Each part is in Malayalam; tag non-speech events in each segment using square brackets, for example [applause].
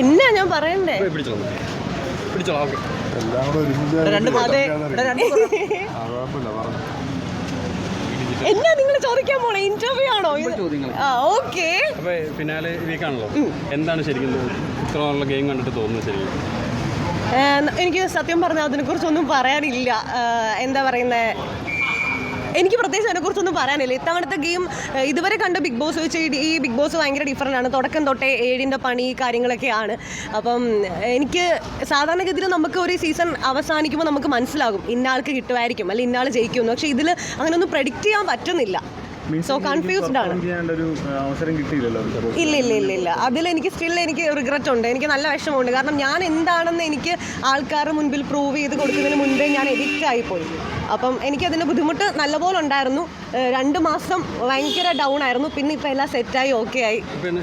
എന്നാ ഞാൻ പറയണ്ടേ? എന്നാ നിങ്ങൾ ചോദിക്കാൻ പോണേ? ഇന്റർവ്യൂ ആണോ? ഓക്കെ. ഫിനാലെ വീക്കാണല്ലോ എന്താണ് ശരിക്കും ഇത്ര ഗെയിം കണ്ടിട്ട് തോന്നുന്നത് ശരിക്കും? എനിക്ക് സത്യം പറഞ്ഞാൽ അതിനെക്കുറിച്ചൊന്നും പറയാനില്ല. എന്താ പറയുന്നത് എനിക്ക് പ്രത്യേകിച്ച് അതിനെക്കുറിച്ചൊന്നും പറയാനില്ല. ഇത്തവണത്തെ ഗെയിം ഇതുവരെ കണ്ട ബിഗ് ബോസ് വെച്ച് ഈ- ബിഗ് ബോസ് ഭയങ്കര ഡിഫറെന്റ് ആണ്. തുടക്കം തൊട്ടേ ഏഴിന്റെ പണി കാര്യങ്ങളൊക്കെയാണ് അപ്പം എനിക്ക് സാധാരണഗതിയിൽ നമുക്ക് ഒരു സീസൺ അവസാനിക്കുമ്പോൾ നമുക്ക് മനസ്സിലാകും. ഇന്നാൾക്ക് കിട്ടുമായിരിക്കും. അല്ലെങ്കിൽ ഇന്നാൾ ജയിക്കുമെന്ന്. പക്ഷേ ഇതിൽ അങ്ങനെയൊന്നും പ്രഡിക്റ്റ് ചെയ്യാൻ പറ്റുന്നില്ല. സോ കൺഫ്യൂസ്ഡ് ആണ്. ഇല്ല ഇല്ല ഇല്ല ഇല്ല. അതിൽ എനിക്ക് സ്റ്റിൽ എനിക്ക് റിഗ്രറ്റ് ഉണ്ട്. എനിക്ക് നല്ല വിഷമമുണ്ട്. കാരണം ഞാൻ എന്താണെന്ന് എനിക്ക് ആൾക്കാരുടെ മുൻപിൽ പ്രൂവ് ചെയ്ത് കൊടുക്കുന്നതിന് മുൻപേ ഞാൻ എഡിക്റ്റ് ആയിപ്പോയി. അപ്പം എനിക്കതിന്റെ ബുദ്ധിമുട്ട് നല്ലപോലെ ഉണ്ടായിരുന്നു രണ്ട് മാസം ഭയങ്കര ഡൗൺ ആയിരുന്നു. പിന്നെ ഇപ്പം എല്ലാം സെറ്റായി ഓക്കെ ആയി.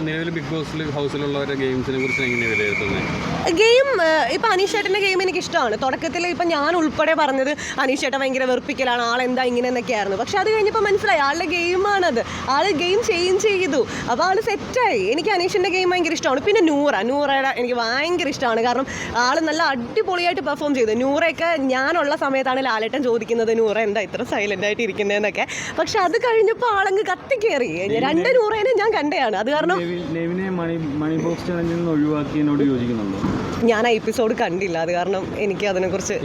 നിലവിൽ ബിഗ് ബോസിൽ ഹൗസിലുള്ളവരുടെ ഗെയിംസിനെ കുറിച്ച് വിലയിരുത്തുന്നത് ഗെയിം ഇപ്പം അനീഷേട്ടന്റെ ഗെയിം എനിക്ക് ഇഷ്ടമാണ് തുടക്കത്തിൽ ഇപ്പം ഞാൻ ഉൾപ്പെടെ പറഞ്ഞത് അനീഷേട്ട ഭയങ്കര വെറുപ്പിക്കലാണ് ആളെന്താ ഇങ്ങനെ എന്നൊക്കെയായിരുന്നു പക്ഷെ അത് കഴിഞ്ഞപ്പോൾ മനസ്സിലായി ആളുടെ ഗെയിമാണത്. ആൾ ഗെയിം ചേഞ്ച് ചെയ്തു. അപ്പോൾ ആൾ സെറ്റായി. എനിക്ക് അനീഷിന്റെ ഗെയിം ഭയങ്കര ഇഷ്ടമാണ്. പിന്നെ നൂറ നൂറയുടെ എനിക്ക് ഭയങ്കര ഇഷ്ടമാണ്. കാരണം ആൾ നല്ല അടിപൊളിയായിട്ട് പെർഫോം ചെയ്തു. നൂറയൊക്കെ ഞാനുള്ള സമയത്താണ് ലാലേട്ടൻ ചോദിക്കുന്നത്. നൂറ എന്താ ഇത്ര സൈലന്റ് ആയിട്ട് ഇരിക്കുന്നതെന്നൊക്കെ. പക്ഷെ അത് കഴിഞ്ഞപ്പോൾ ആളങ്ങ് കത്തിക്കേറി രണ്ട് നൂറേനെ ഞാൻ കണ്ടതാണ് അത് കാരണം ഞാൻ ആ എപ്പിസോഡ് കണ്ടില്ല. അത് കാരണം എനിക്ക് അതിനെക്കുറിച്ച്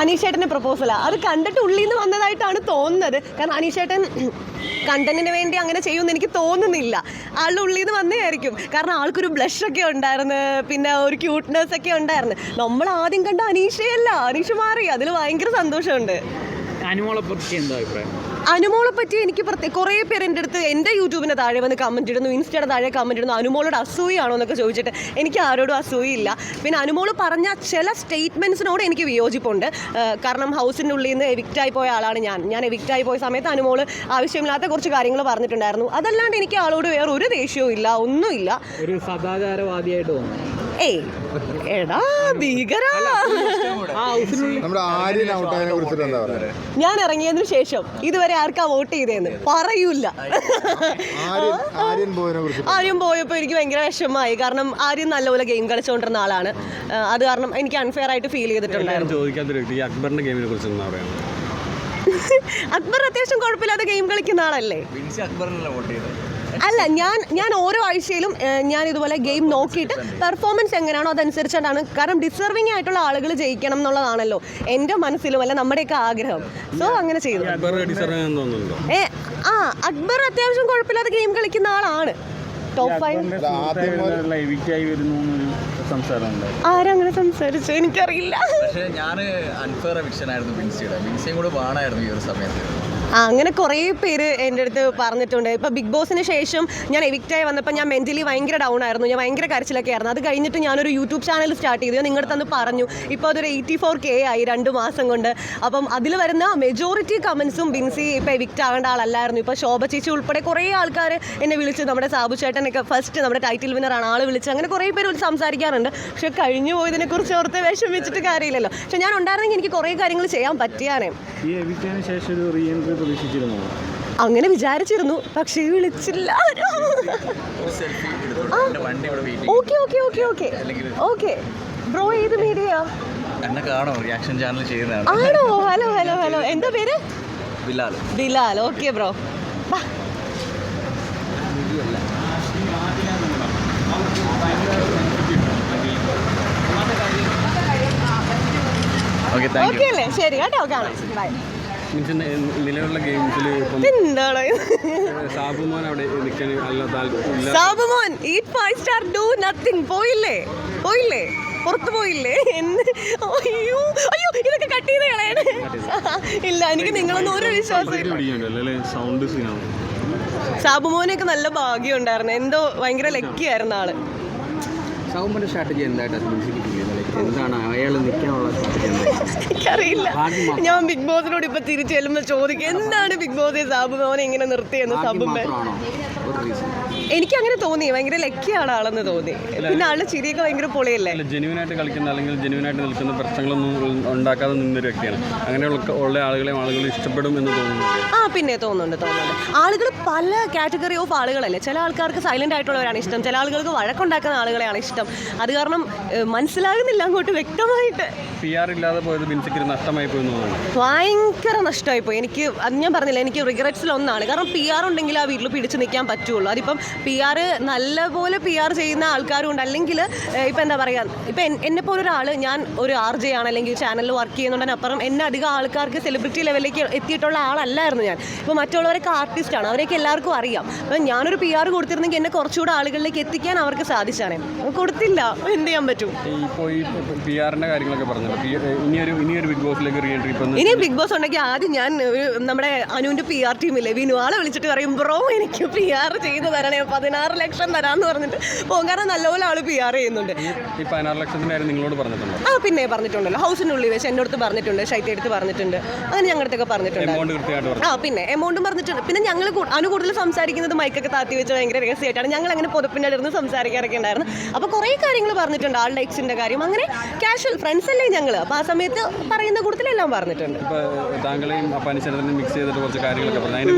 അനീഷേട്ടന്റെ പ്രപ്പോസലാ അത് കണ്ടിട്ട് ഉള്ളിൽ നിന്ന് വന്നതായിട്ടാണ് തോന്നുന്നത്. കാരണം അനീഷേട്ടൻ കണ്ടന്റിന് വേണ്ടി അങ്ങനെ ചെയ്യുമെന്ന് എനിക്ക് തോന്നുന്നില്ല. ആളുടെ ഉള്ളിൽ നിന്ന് വന്നതായിരിക്കും. കാരണം ആൾക്കൊരു ബ്ലഷ് ഒക്കെ ഉണ്ടായിരുന്നു. പിന്നെ ഒരു ക്യൂട്ട്നെസ് ഒക്കെ ഉണ്ടായിരുന്നു. നമ്മൾ ആദ്യം കണ്ട അനീഷയല്ല. അനീഷ മാറി. അതിൽ ഭയങ്കര സന്തോഷമുണ്ട്. അനുമോളെ പറ്റി എന്താ അഭിപ്രായം? അനുമോളെ പറ്റി എനിക്ക് കുറേ പേര് എന്റെ അടുത്ത് എന്റെ യൂട്യൂബിന്റെ താഴെ വന്ന് കമന്റ് ഇടുന്നു ഇൻസ്റ്റയുടെ താഴെ കമന്റ് ഇടുന്നു അനുമോളോട് അസൂയാണോ എന്നൊക്കെ ചോദിച്ചിട്ട് എനിക്ക് ആരോടും അസൂയില്ല പിന്നെ അനുമോൾ പറഞ്ഞ ചില സ്റ്റേറ്റ്മെന്റ്സിനോട് എനിക്ക് വിയോജിപ്പുണ്ട്. കാരണം ഹൗസിന്റെ ഉള്ളിൽ നിന്ന് എവിക്റ്റായി പോയ ആളാണ് ഞാൻ. ഞാൻ എവിക്റ്റായി പോയ സമയത്ത് അനുമോൾ ആവശ്യമില്ലാത്ത കുറച്ച് കാര്യങ്ങൾ പറഞ്ഞിട്ടുണ്ടായിരുന്നു. അതല്ലാണ്ട് എനിക്ക് ആളോട് വേറെ ഒരു ദേഷ്യവും ഇല്ല ഒന്നുമില്ല. ഒരു സദാചാരവാദിയായിട്ട് തോന്നുന്നു. ഏയ് എടാ ഭീകര. ആ ഹൗസിനുള്ളിൽ നമ്മുടെ ആര്യൻ ഔട്ടായതിനെ കുറിച്ചിട്ട് എന്താ പറയുക ഞാൻ ഇറങ്ങിയതിനു ശേഷം ഇതുവരെ ആർക്കാ വോട്ട് ചെയ്തേന്ന്? പറയൂല ആര്യം പോയപ്പോൾ എനിക്ക് ഭയങ്കര വിഷമമായി. കാരണം ആര്യം നല്ലപോലെ ഗെയിം കളിച്ചുകൊണ്ടിരുന്ന ആളാണ്. അത് കാരണം എനിക്ക് അൺഫെയർ ആയിട്ട് ഫീൽ ചെയ്തിട്ടുണ്ടായിരുന്നു. ചോദിക്കാത്തൊരു വ്യക്തി അക്ബറിന്റെ ഗെയിമിനെ കുറിച്ച് എന്താ പറയുന്നത് [laughs] അക്ബർ അത്യാവശ്യം കുഴപ്പമില്ലാതെ ഗെയിം കളിക്കുന്ന ആളല്ലേ? വിൻസി അക്ബറിനല്ല വോട്ട് ചെയ്തത്. അല്ല ഞാൻ ഞാൻ ഓരോ ആഴ്ചയിലും ഞാൻ ഇതുപോലെ ഗെയിം നോക്കിയിട്ട് പെർഫോമൻസ് എങ്ങനെയാണോ അതനുസരിച്ചാണ് കാരണം ഡിസർവിങ് ആയിട്ടുള്ള ആളുകൾ ജയിക്കണം എന്നുള്ളതാണല്ലോ എന്റെ മനസ്സിലും അല്ല നമ്മുടെയൊക്കെ ആഗ്രഹം. സോ അങ്ങനെ ചെയ്തു. ഏ ആ അക്ബർ അത്യാവശ്യം കുഴപ്പമില്ലാതെ ഗെയിം കളിക്കുന്ന ആളാണ്. ടോപ്പ് ഫൈവ് ആരങ്ങനെ സംസാരിച്ചു? എനിക്കറിയില്ല. പക്ഷേ ഞാൻ അൺഫെയർ എവിക്ഷൻ ആയിരുന്നു മിൻസിയും കൂടെ വേണമായിരുന്നു ഈ ഒരു സമയത്ത്. അങ്ങനെ കുറേ പേര് എന്റെ അടുത്ത് പറഞ്ഞിട്ടുണ്ട്. ഇപ്പോൾ ബിഗ് ബോസിന് ശേഷം ഞാൻ എവിക്റ്റായി വന്നപ്പോൾ ഞാൻ മെന്റലി ഭയങ്കര ഡൗൺ ആയിരുന്നു. ഞാൻ ഭയങ്കര കരച്ചിലൊക്കെ ആയിരുന്നു അത് കഴിഞ്ഞിട്ട് ഞാനൊരു യൂട്യൂബ് ചാനൽ സ്റ്റാർട്ട് ചെയ്തു. നിങ്ങളുടെ തന്ന് പറഞ്ഞു ഇപ്പോൾ അതൊരു എയ്റ്റി ഫോർ കെ ആയി രണ്ട് മാസം കൊണ്ട്. അപ്പം അതിൽ വരുന്ന മെജോറിറ്റി കമൻസും ബിൻസി ഇപ്പോൾ എവിക്റ്റ് ആവേണ്ട ആളല്ലായിരുന്നു. ഇപ്പോൾ ശോഭ ചേച്ചി ഉൾപ്പെടെ കുറേ ആൾക്കാർ എന്നെ വിളിച്ച്. നമ്മുടെ സാബു ചേട്ടനൊക്കെ ഫസ്റ്റ് നമ്മുടെ ടൈറ്റിൽ വിന്നറാണ് ആൾ വിളിച്ച് അങ്ങനെ കുറേ പേര് സംസാരിക്കാറുണ്ട്. പക്ഷെ കഴിഞ്ഞു പോയതിനെ കുറിച്ച് ഓർത്ത് വിഷമിച്ചിട്ട് കാര്യമില്ലല്ലോ. പക്ഷെ ഞാൻ ഉണ്ടായിരുന്നെങ്കിൽ എനിക്ക് കുറേ കാര്യങ്ങൾ ചെയ്യാൻ പറ്റിയാനേ. ശേഷം ഒരു പ്രതീക്ഷിച്ചിരുന്നു. അങ്ങനെ വിചാരിച്ചിരുന്നു പക്ഷേ വിളിച്ചില്ല ഒരു സെൽഫി എടുത്തോളൂ. വണ്ടി ഇവിടെ wait okay okay okay okay okay bro ഏത് മീഡിയ എന്നെ കാണോ റിയാക്ഷൻ ചാനൽ ചെയ്യുന്നതാണ്. ആണോ? ഹലോ ഹലോ ഹലോ എന്താ പേര്? Bilal. Bilal. Okay bro okay അല്ലേ? ശരി കേട്ടോ. കാണാം. ബൈ മീൻസ് നിലവിലുള്ള ഗെയിംസിൽ സാബുമോൻ അവിടെ നിൽക്കാൻ ഇല്ല. സാബുമോൻ ഈ ഫൈവ് സ്റ്റാർ ഡു നത്തിങ് പോയില്ലേ? പോയില്ലേ? പുറത്തു പോയില്ലേ? എന്ന് അയ്യോ അയ്യോ ഇതൊക്കെ കട്ട് ചെയ്ത് കളയണേ ഇല്ല എനിക്ക് നിങ്ങളൊന്നും ഒരു വിശ്വാസം സാബുമോനൊക്കെ നല്ല ഭാഗ്യം ഉണ്ടായിരുന്നു. എന്തോ ഭയങ്കര ലക്കിയായിരുന്നു ആൾ. സൗമന്റെ സ്ട്രാറ്റജി എന്തായിട്ടാണ് എന്താണ് അയാൾ നിൽക്കാനുള്ള എനിക്കറിയില്ല. ഞാൻ ബിഗ് ബോസിനോട് ഇപ്പൊ തിരിച്ചു ചെല്ലുമ്പോൾ ചോദിക്കും എന്താണ് ബിഗ് ബോസ് സാബു? മോനെ ഇങ്ങനെ നിർത്തിയെന്ന് സാബു ഒരു എനിക്ക് അങ്ങനെ തോന്നി ഭയങ്കര ലക്കിയാണ് ആളെന്ന് തോന്നി. പിന്നെ ആളുടെ ചിരിയൊക്കെ ഭയങ്കര പൊളിയല്ലേ? ജെനുവിനായിട്ട് കളിക്കുന്ന അല്ലെങ്കിൽ ജെനുവിനായിട്ട് നിൽക്കുന്ന പ്രശ്നങ്ങളൊന്നും ഉണ്ടാക്കാതെ നിന്നൊരു വ്യക്തിയാണ്. അങ്ങനെയുള്ള ഉള്ള ആളുകളെ ആളുകൾ ഇഷ്ടപ്പെടും എന്ന് തോന്നുന്നു. ആ പിന്നെ തോന്നുന്നുണ്ട് തോന്നുന്നുണ്ട്. ആളുകൾ പല കാറ്റഗറി ഓഫ് ആളുകളല്ലേ? ചില ആൾക്കാർക്ക് സൈലന്റ് ആയിട്ടുള്ളവരാണ് ഇഷ്ടം. ചില ആളുകൾക്ക് വഴക്കുണ്ടാക്കുന്ന ആളുകളെയാണ് ഇഷ്ടം. അത് കാരണം മനസ്സിലാകുന്നില്ല അങ്ങോട്ട് വ്യക്തമായിട്ട്. പി ആർ ഇല്ലാതെ പോയത് ബിൻസിക്ക് നഷ്ടമായി പോയി ഭയങ്കര നഷ്ടമായി പോയി. എനിക്ക് അത് ഞാൻ പറഞ്ഞില്ല എനിക്ക് റിഗ്രറ്റ്സിൽ ഒന്നാണ്. കാരണം പി ആർ ഉണ്ടെങ്കിൽ ആ വീട്ടിൽ പിടിച്ചു നിൽക്കാൻ പറ്റുള്ളൂ. അതിപ്പം പി ആർ നല്ലപോലെ പി ആർ ചെയ്യുന്ന ആൾക്കാരും ഉണ്ട് അല്ലെങ്കിൽ ഇപ്പം എന്താ പറയുക ഇപ്പം എന്നെ പോലെ ഒരാൾ ഞാൻ ഒരു ആർ ജെ ആണ്. അല്ലെങ്കിൽ ചാനലിൽ വർക്ക് ചെയ്യുന്നതിനപ്പുറം എന്നെ അധികം ആൾക്കാർക്ക് സെലിബ്രിറ്റി ലെവലിലേക്ക് എത്തിയിട്ടുള്ള ആളല്ലായിരുന്നു ഞാൻ. ഇപ്പോൾ മറ്റുള്ളവരൊക്കെ ആർട്ടിസ്റ്റാണ് അവരെയൊക്കെ എല്ലാവർക്കും അറിയാം. അപ്പം ഞാനൊരു പി ആർ കൊടുത്തിരുന്നെങ്കിൽ എന്നെ കുറച്ചുകൂടെ ആളുകളിലേക്ക് എത്തിക്കാൻ അവർക്ക് സാധിച്ചാണ്. കൊടുത്തില്ല. എന്ത് ചെയ്യാൻ പറ്റും? ഈ ഇപ്പോൾ ഈ പി ആറിന്റെ കാര്യങ്ങളൊക്കെ പറഞ്ഞല്ലോ. ഇനിയൊരു ഇനിയൊരു ബിഗ് ബോസിലേക്ക് റീ എൻട്രി ഇപ്പം ഇനി ബിഗ് ബോസ് ഉണ്ടെങ്കിൽ ആദ്യം ഞാൻ ഒരു നമ്മുടെ അനുവിന്റെ പി ആർ ടീമില്ലേ വിനുവാളെ വിളിച്ചിട്ട് പറയും ബ്രോ എനിക്ക് പി ആർ ചെയ്ത് തരണേ. പതിനാറ് ലക്ഷം തരാന്ന് പറഞ്ഞിട്ട് പോകും കാരണം നല്ലപോലെ ആൾ പി ആർ ചെയ്യുന്നുണ്ട്. ഈ പതിനാറ് ലക്ഷത്തിന്റെ കാര്യം നിങ്ങളോട് പറഞ്ഞിട്ടുണ്ടോ? ആ പിന്നെ പറഞ്ഞിട്ടുണ്ടല്ലോ. ഹൗസിനുള്ളിൽ വെച്ച് എന്റെ അടുത്ത് പറഞ്ഞിട്ടുണ്ട്. ശൈത്യ എടുത്ത് പറഞ്ഞിട്ടുണ്ട്. അങ്ങനെ ഞങ്ങളുടെ അടുത്തൊക്കെ പറഞ്ഞിട്ടുണ്ട് ആ പിന്നെ എമൗണ്ടും പറഞ്ഞിട്ടുണ്ട്. പിന്നെ ഞങ്ങൾ അനു കൂടുതൽ സംസാരിക്കുന്നത് മൈക്കൊക്കെ താത്തി വെച്ച് ഭയങ്കര രഹസ്യമായിട്ടാണ്. ഞങ്ങൾ അങ്ങനെ പൊതുപ്പിന്റെ അടുത്ത് സംസാരിക്കാറൊക്കെ ഉണ്ടായിരുന്നു. അപ്പോൾ കുറേ കാര്യങ്ങൾ പറഞ്ഞിട്ടുണ്ട് ആൾ എക്സിന്റെ കാര്യം. അങ്ങനെ കാഷ്വൽ ഫ്രണ്ട്സ് അല്ലേ ഞങ്ങൾ അപ്പോൾ ആ സമയത്ത് പറയുന്ന കൂട്ടത്തിലെല്ലാം പറഞ്ഞിട്ടുണ്ട്. ഇപ്പോൾ താങ്കളെയും മിക്സ് ചെയ്തിട്ട് കുറച്ച് കാര്യങ്ങളൊക്കെ പറഞ്ഞു.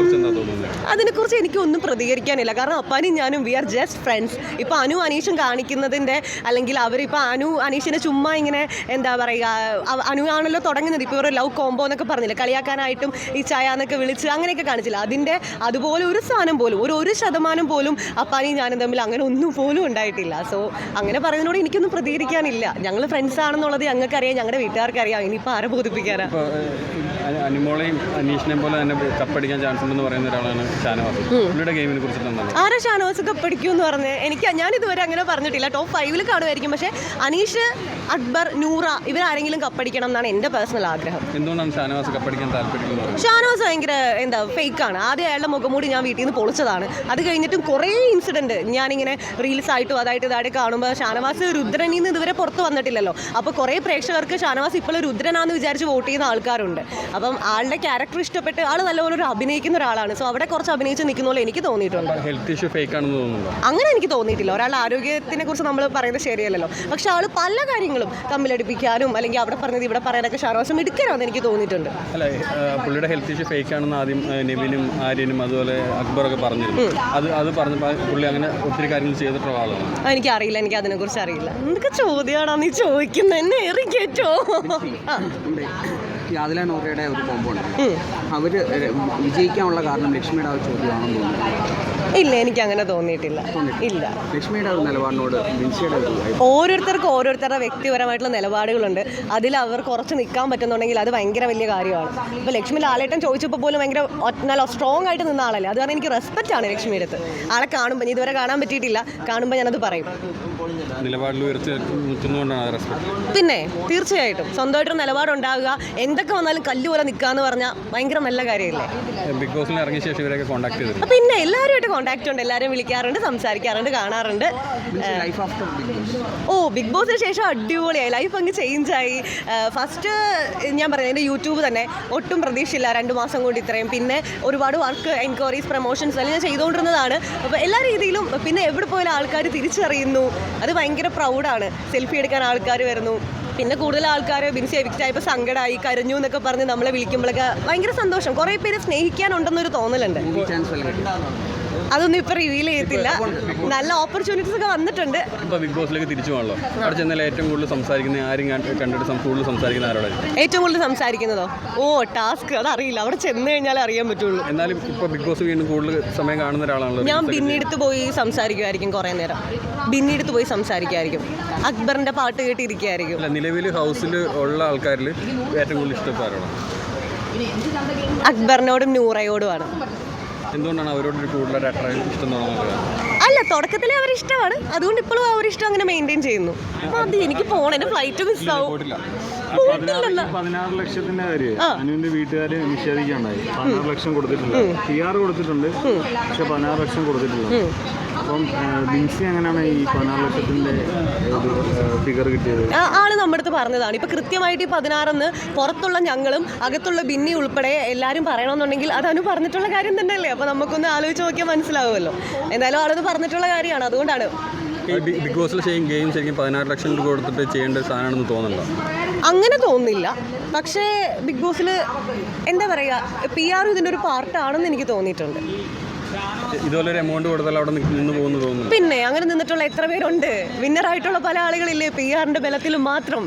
അതിനെക്കുറിച്ച് എനിക്കൊന്നും പ്രതികരിക്കാനില്ല. കാരണം അപ്പാനും ഞാനും വി ആർ ജസ്റ്റ് ഫ്രണ്ട്സ് ഇപ്പോൾ അനു അനീഷും കാണിക്കുന്നതിന്റെ അല്ലെങ്കിൽ അവരിപ്പോൾ അനു അനീഷിനെ ചുമ്മാ ഇങ്ങനെ എന്താ പറയുക അനു ആണല്ലോ തുടങ്ങുന്നത്. ഇപ്പോൾ ഒരു ലവ് കോംബോ എന്നൊക്കെ പറഞ്ഞില്ല? കളിയാക്കാനായിട്ടും ഈ ചായ എന്നൊക്കെ വിളിച്ച് അങ്ങനെയൊക്കെ കാണിച്ചില്ല? അതിന്റെ അതുപോലെ ഒരു സാധനം പോലും ഒരു ഒരു ശതമാനം പോലും അപ്പാനും ഞാനും തമ്മിൽ അങ്ങനെ ഒന്നും പോലും ഉണ്ടായിട്ടില്ല. സോ അങ്ങനെ പറയുന്നതിനോട് എനിക്കൊന്നും പ്രതികരിക്കാനില്ല. ഞങ്ങൾ ഫ്രണ്ട്സ് ആണെന്നുള്ളത് ഞങ്ങൾക്കറിയാം ഞങ്ങളുടെ വീട്ടുകാർക്ക് അറിയാം ഇനിയിപ്പോൾ ആരെ ബോധിപ്പിക്കാനാ? അനിമോളെയും പോലെ തന്നെ കപ്പടിക്കാൻ ചാൻസ് ഉണ്ടെന്ന് പറയുന്ന ഒരാളാണ് ഷാനവാസ്. പുള്ളിയുടെ ഗെയിമിനെ കുറിച്ചിട്ട് ആരാ ഷാനവാസ് കപ്പടിക്കും എന്ന് പറഞ്ഞ്? എനിക്ക് ഞാൻ ഇതുവരെ അങ്ങനെ പറഞ്ഞിട്ടില്ല. ടോപ്പ് ഫൈവിൽ കാണുമായിരിക്കും പക്ഷേ അനീഷ് അക്ബർ നൂറ ഇവരാരെങ്കിലും കപ്പടിക്കണം എന്നാണ് എന്റെ പേഴ്സണൽ ആഗ്രഹം. എന്തുകൊണ്ടാണ് ഷാനവാസ് കപ്പടിക്കാൻ താല്പര്യം ഷാനവാസ് ഭയങ്കര എന്താ ഫേക്ക് ആണ്. ആദ്യം അയാളുടെ മുഖംമൂടി ഞാൻ വീട്ടിൽ നിന്ന് പൊളിച്ചതാണ്. അത് കഴിഞ്ഞിട്ടും കുറേ ഇൻസിഡന്റ് ഞാനിങ്ങനെ റീൽസ് ആയിട്ടും അതായിട്ട് ഇതായിട്ട് കാണുമ്പോൾ ഷാനവാസ് രുദ്രനിൽ നിന്ന് ഇതുവരെ പുറത്ത് വന്നിട്ടില്ലല്ലോ. അപ്പോൾ കുറേ പ്രേക്ഷകർക്ക് ഷാനവാസ് ഇപ്പോൾ രുദ്രനാന്ന് വിചാരിച്ച് വോട്ട് ചെയ്യുന്ന ആൾക്കാരുണ്ട്. അപ്പം ആളുടെ ക്യാരക്ടർ ഇഷ്ടപ്പെട്ട് ആൾ നല്ലപോലെ ഒരു അഭിനയിക്കുന്ന ഒരാളാണ്. സോ അവിടെ കുറച്ച് അഭിനയിച്ച് നിൽക്കുന്ന പോലെ എനിക്ക് തോന്നിയിട്ടുണ്ട്. ഹെൽത്ത് ഇഷ്യൂ ഫേക്ക് ആണെന്ന് തോന്നുന്നു അങ്ങനെ എനിക്ക് തോന്നിയിട്ടില്ല. ഒരാളുടെ ആരോഗ്യത്തിനെ കുറിച്ച് നമ്മൾ പറയുന്നത് ശരിയല്ലല്ലോ. പക്ഷെ ആൾ പല കാര്യങ്ങളും തമ്മിലടിപ്പിക്കാനും അല്ലെങ്കിൽ അവിടെ പറഞ്ഞത് ഇവിടെ പറയാനൊക്കെ ഷാനവാസം എടുക്കാനാണെന്ന് എനിക്ക് തോന്നിയിട്ടുണ്ട്. അല്ല പുള്ളിയുടെ ഹെൽത്ത് ഇഷ്യൂ ഫേക്ക് ആണെന്ന് ആദ്യം നബിനും ആര്യനും അതുപോലെ അക്ബറൊക്കെ പറഞ്ഞിരുന്നു. അത് അത് പറഞ്ഞപ്പോൾ പുള്ളി അങ്ങനെ ഒത്തിരി കാര്യങ്ങൾ ചെയ്തിട്ടുള്ള ആളാണ്. എനിക്ക് അറിയില്ല എനിക്ക് അതിനെ കുറിച്ച് അറിയില്ല. എന്തൊക്കെ ചോദ്യമാണോ നീ ചോദിക്കുന്നത് എന്നെ നോറയുടെ ഒരു കോമ്പോ ഉണ്ട് അവർ വിജയിക്കാനുള്ള കാരണം ലക്ഷ്മിയുടെ ആ ചോദ്യമാണെന്ന് തോന്നുന്നു. ഇല്ല എനിക്ക് അങ്ങനെ തോന്നിയിട്ടില്ല. ഇല്ല. ലക്ഷ്മിയുടെ നിലപാടിനോട്. ഓരോരുത്തർക്കും ഓരോരുത്തരുടെ വ്യക്തിപരമായിട്ടുള്ള നിലപാടുകളുണ്ട്. അതിൽ അവർ കുറച്ച് നിൽക്കാൻ പറ്റുന്നുണ്ടെങ്കിൽ അത് ഭയങ്കര വലിയ കാര്യമാണ്. ഇപ്പോൾ ലക്ഷ്മി ലാലേട്ടൻ ചോദിച്ചപ്പോൾ പോലും ഭയങ്കര നല്ല സ്ട്രോങ് ആയിട്ട് നിന്ന ആളല്ലേ? അത് കാരണം എനിക്ക് റെസ്പെക്റ്റ് ആണ് ലക്ഷ്മിയുടെ അടുത്ത്. ആളെ കാണുമ്പോൾ ഇതുവരെ കാണാൻ പറ്റിയിട്ടില്ല. കാണുമ്പോൾ ഞാനത് പറയും. പിന്നെ തീർച്ചയായിട്ടും സ്വന്തമായിട്ടൊരു നിലപാടുണ്ടാവുക. എന്തൊക്കെ വന്നാലും കല്ലുപോലെ നിൽക്കാന്ന് പറഞ്ഞാൽ ഭയങ്കര നല്ല കാര്യമല്ലേ? ബിഗ് ബോസിൽ ഇറങ്ങിയ ശേഷം ഇവരൊക്കെ കോൺടാക്ട് ചെയ്തിരുന്നു പിന്നെ എല്ലാവരുമായിട്ട് കോൺടാക്റ്റ് ഉണ്ട്. എല്ലാവരും വിളിക്കാറുണ്ട് സംസാരിക്കാറുണ്ട് കാണാറുണ്ട്. ഓ ബിഗ് ബോസിന് ശേഷം അടിപൊളിയായി. ലൈഫ് അങ്ങ് ചേഞ്ചായി ഫസ്റ്റ് ഞാൻ പറയുന്നത് എന്റെ യൂട്യൂബ് തന്നെ ഒട്ടും പ്രതീക്ഷയില്ല. രണ്ട് മാസം കൊണ്ട് ഇത്രയും. പിന്നെ ഒരുപാട് വർക്ക് എൻക്വയറീസ് പ്രൊമോഷൻസ് എല്ലാം ഞാൻ ചെയ്തുകൊണ്ടിരുന്നതാണ്. അപ്പോൾ എല്ലാ രീതിയിലും പിന്നെ എവിടെ പോയാലും ആൾക്കാർ തിരിച്ചറിയുന്നു. അത് ഭയങ്കര പ്രൗഡാണ് സെൽഫി എടുക്കാൻ ആൾക്കാർ വരുന്നു. പിന്നെ കൂടുതൽ ആൾക്കാർ ബിൻസി എവിക്റ്റായപ്പോൾ സങ്കടമായി കരഞ്ഞു എന്നൊക്കെ പറഞ്ഞ് നമ്മളെ വിളിക്കുമ്പോഴൊക്കെ ഭയങ്കര സന്തോഷം. കുറേ പേര് സ്നേഹിക്കാനുണ്ടെന്നൊരു തോന്നലുണ്ട്. അതൊന്നും ഇപ്പൊ റിവീൽ ചെയ്യത്തില്ല. നല്ല ഓപ്പർച്യൂണിറ്റീസ് ഒക്കെ വന്നിട്ടുണ്ട്. ബിഗ് ബോസിലേക്ക് തിരിച്ചു പോകണല്ലോ. അവിടെ ചെന്നാൽ ഏറ്റവും കൂടുതൽ സംസാരിക്കുന്ന ആരും കണ്ട്- കണ്ടിട്ട് കൂടുതൽ സംസാരിക്കുന്ന ആരോടായിരിക്കും ഏറ്റവും കൂടുതൽ സംസാരിക്കുന്നതോ? ഓ ടാസ്ക് അതറിയില്ല അവിടെ ചെന്ന് കഴിഞ്ഞാൽ അറിയാൻ പറ്റുള്ളൂ. എന്നാലും ഇപ്പൊ ബിഗ് ബോസ് വീണ്ടും കൂടുതൽ സമയം കാണുന്ന ഒരാളാണല്ലോ ഞാൻ ബിന്നിടുത്ത് പോയി സംസാരിക്കുമായിരിക്കും കുറെ നേരം. ബിന്നിടുത്ത് പോയി സംസാരിക്കുമായിരിക്കും. അക്ബറിന്റെ പാട്ട് കേട്ടിരിക്കുകയായിരിക്കും നിലവിൽ ഹൗസിൽ ഉള്ള ആൾക്കാരിൽ ഏറ്റവും കൂടുതൽ ഇഷ്ടപ്പെട്ട അക്ബറിനോടും നൂറയോടുമാണ്. എന്തുകൊണ്ടാണ് അവരോട് ഒരു കൂടുതൽ അട്രാക്ഷൻ ഇഷ്ടം തോന്നുന്നത്? അല്ല തുടക്കത്തിൽ അവർ ഇഷ്ടമാണ്. അതുകൊണ്ട് ഇപ്പോഴും അവർ ഇഷ്ടം അങ്ങനെ മെയിന്റെയിൻ ചെയ്യുന്നു. അത് എനിക്ക് എന്റെ ഫ്ലൈറ്റ് മിസ്സാവും ആവും. പതിനാറ് ലക്ഷത്തിന്റെ കാര്യം അനുവിന്റെ വീട്ടുകാര് നിഷേധിക്കാണ്ടായി പതിനാറ് ലക്ഷം കൊടുത്തിട്ടുണ്ട് ആർ കൊടുത്തിട്ടുണ്ട്. പക്ഷെ പതിനാറ് ലക്ഷം കൊടുത്തിട്ടില്ല. അപ്പം ബിൻസി ഈ പതിനാറ് ഫിഗർ കിട്ടിയത്? ആൾ നമ്മുടെ അടുത്ത് പറഞ്ഞതാണ്. ഇപ്പൊ കൃത്യമായിട്ട് ഈ പതിനാറെന്ന് പുറത്തുള്ള ഞങ്ങളും അകത്തുള്ള ബിന്നി ഉൾപ്പെടെ എല്ലാവരും പറയണമെന്നുണ്ടെങ്കിൽ അത് അനു പറഞ്ഞിട്ടുള്ള കാര്യം തന്നെയല്ലേ? അപ്പൊ നമുക്കൊന്ന് ആലോചിച്ച് നോക്കിയാൽ മനസ്സിലാവുമല്ലോ. എന്തായാലും ആളത് പറഞ്ഞിട്ടുള്ള കാര്യമാണ്. അതുകൊണ്ടാണ്. ബിഗ് ബോസിൽ ചെയ്യും ഗെയിം ശരിക്കും പതിനാറ് ലക്ഷം രൂപ കൊടുത്തിട്ട് ചെയ്യേണ്ട സാധനമാണെന്ന് തോന്നുന്നുണ്ടോ? അങ്ങനെ തോന്നുന്നില്ല. പക്ഷേ ബിഗ് ബോസിൽ എന്താ പറയുക പി ആർ ഇതിന്റെ ഒരു പാർട്ടാണെന്ന് എനിക്ക് തോന്നിയിട്ടുണ്ട്. ഇതുപോലെ ഒരു എമൗണ്ട് കൊടുത്താൽ അവിടെ നിന്ന് പോകുന്നു തോന്നുന്നു. പിന്നെ അങ്ങനെ നിന്നിട്ടുള്ള എത്ര പേരുണ്ട്? വിന്നർ ആയിട്ടുള്ള പല ആളുകളില്ലേ പി ആറിന്റെ ബലത്തിൽ മാത്രം.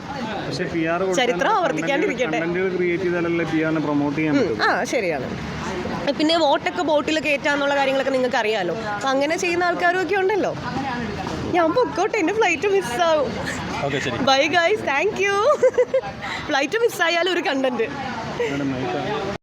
ചരിത്രം ആവർത്തിക്കാണ്ടിരിക്കട്ടെ. ആ ശരിയാണ്. പിന്നെ വോട്ടൊക്കെ ബോട്ടിൽ കയറ്റാന്നുള്ള കാര്യങ്ങളൊക്കെ നിങ്ങൾക്ക് അറിയാലോ. അപ്പം അങ്ങനെ ചെയ്യുന്ന ആൾക്കാരും ഒക്കെ ഉണ്ടല്ലോ. ഞാൻ പൊക്കോട്ടെ എന്റെ ഫ്ലൈറ്റ് മിസ്സാവും ഓക്കെ ശരി. Bye guys thank you flight മിസ്സായാലും ഒരു കണ്ടന്റ്